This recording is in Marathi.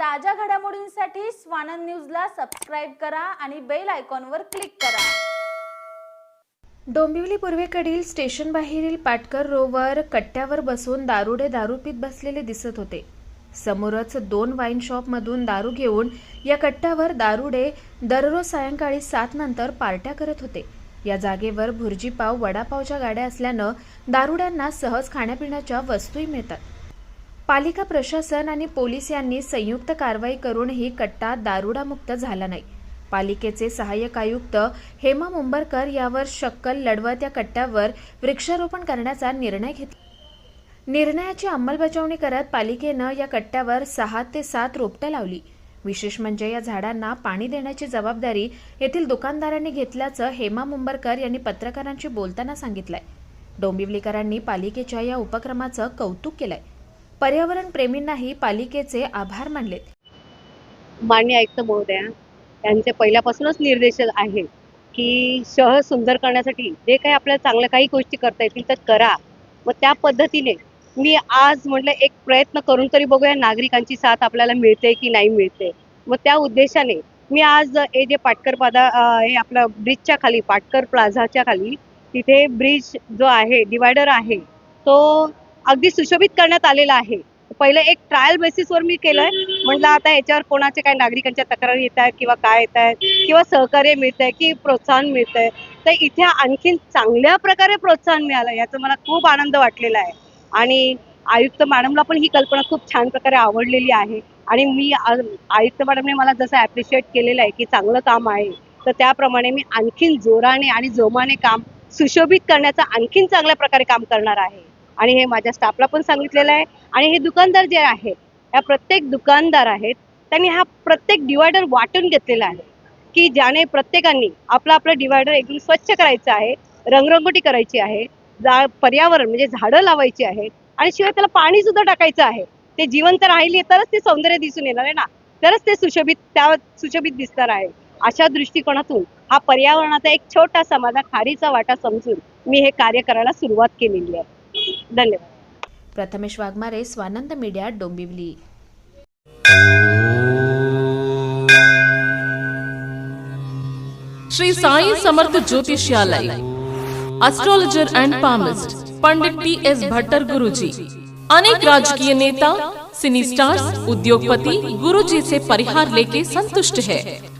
ताज्या घडामोडींसाठी स्वानंद न्यूजला सबस्क्राईब करा आणि बेल आयकॉनवर क्लिक करा. डोंबिवली पूर्वेकडील स्टेशन बाहेरील पाटकर रोवर कट्ट्यावर बसून दारुडे दारू पीत बसलेले दिसत होते. समोरच दोन वाईन शॉपमधून दारू घेऊन या कट्ट्यावर दारुडे दररोज सायंकाळी सात नंतर पार्ट्या करत होते. या जागेवर भुर्जीपाव वडापावच्या गाड्या असल्यानं दारुड्यांना सहज खाण्यापिण्याच्या वस्तूही मिळतात. पालिका प्रशासन आणि पोलीस यांनी संयुक्त कारवाई करूनही कट्टा दारुडामुक्त झाला नाही. पालिकेचे सहाय्यक आयुक्त हेमा मुंबरकर यावर शक्कल लढवत या कट्ट्यावर वृक्षारोपण करण्याचा निर्णय घेतला निर्णयाची अंमलबजावणी करत पालिकेनं या कट्ट्यावर सहा ते सात रोपटं लावली. विशेष म्हणजे या झाडांना पाणी देण्याची जबाबदारी येथील दुकानदारांनी घेतल्याचं हेमा मुंबरकर यांनी पत्रकारांशी बोलताना सांगितलंय. डोंबिवलीकरांनी पालिकेच्या या उपक्रमाचं कौतुक केलंय. पर्यावरण प्रेमींनाही पालिकेचे आभार मानलेत. मान्य आयुक्त महोदया त्यांचे पहिल्यापासूनच निर्देश आहे की शहर सुंदर करण्यासाठी जे काही आपल्याला चांगल्या काही गोष्टी करता येतील तर करा. मग त्या पद्धतीने मी आज म्हटलं एक प्रयत्न करून तरी बघूया नागरिकांची साथ आपल्याला मिळते की नाही मिळते. मग त्या उद्देशाने मी आज हे जे पाटकर पादा हे आपलं ब्रिजच्या खाली पाटकर प्लाझाच्या खाली तिथे ब्रिज जो आहे डिवायडर आहे तो अगदी सुशोभित करण्यात आलेला आहे. पहिलं एक ट्रायल बेसिसवर मी केलंय. म्हटलं आता याच्यावर कोणाचे काय नागरिकांच्या तक्रारी येत आहेत किंवा काय येत आहेत किंवा सहकार्य मिळत आहे की प्रोत्साहन मिळत आहे तर इथे आणखीन चांगल्या प्रकारे प्रोत्साहन मिळालं याचा मला खूप आनंद वाटलेला आहे. आणि आयुक्त मॅडमला पण ही कल्पना खूप छान प्रकारे आवडलेली आहे. आणि मी आयुक्त मॅडमने मला जसं ॲप्रिशिएट केलेलं आहे की चांगलं काम आहे तर त्याप्रमाणे मी आणखीन जोराने आणि जोमाने काम सुशोभित करण्याचं आणखीन चांगल्या प्रकारे काम करणार आहे. आणि हे माझ्या स्टाफला पण सांगितलेलं आहे. आणि हे दुकानदार जे आहेत या प्रत्येक दुकानदार आहेत त्यांनी हा प्रत्येक डिवायडर वाटून घेतलेला आहे. की ज्याने प्रत्येकाने आपलं आपलं डिवायडर एकदम स्वच्छ करायचं आहे रंगरंगोटी करायची आहे जा पर्यावरण म्हणजे झाडं लावायची आहेत आणि शिवाय त्याला पाणी सुद्धा टाकायचं आहे. ते जिवंत राहिले तरच ते सौंदर्य दिसून येणार आहे ना? तरच ते सुशोभित त्या सुशोभित दिसणार आहे. अशा दृष्टिकोनातून हा पर्यावरणाचा एक छोटासा माझा खारीचा वाटा समजून मी हे कार्य करायला सुरुवात केलेली आहे. धन्यवाद। Prathamesh Waghmare Swanand media Dombivli. Shri Sai Samarth Jyotishalaya astrologer and palmist Pandit T S Bhattar Guruji अनेक राजकीय नेता सिनी स्टार्स उद्योगपति गुरुजी से परिहार लेके संतुष्ट है।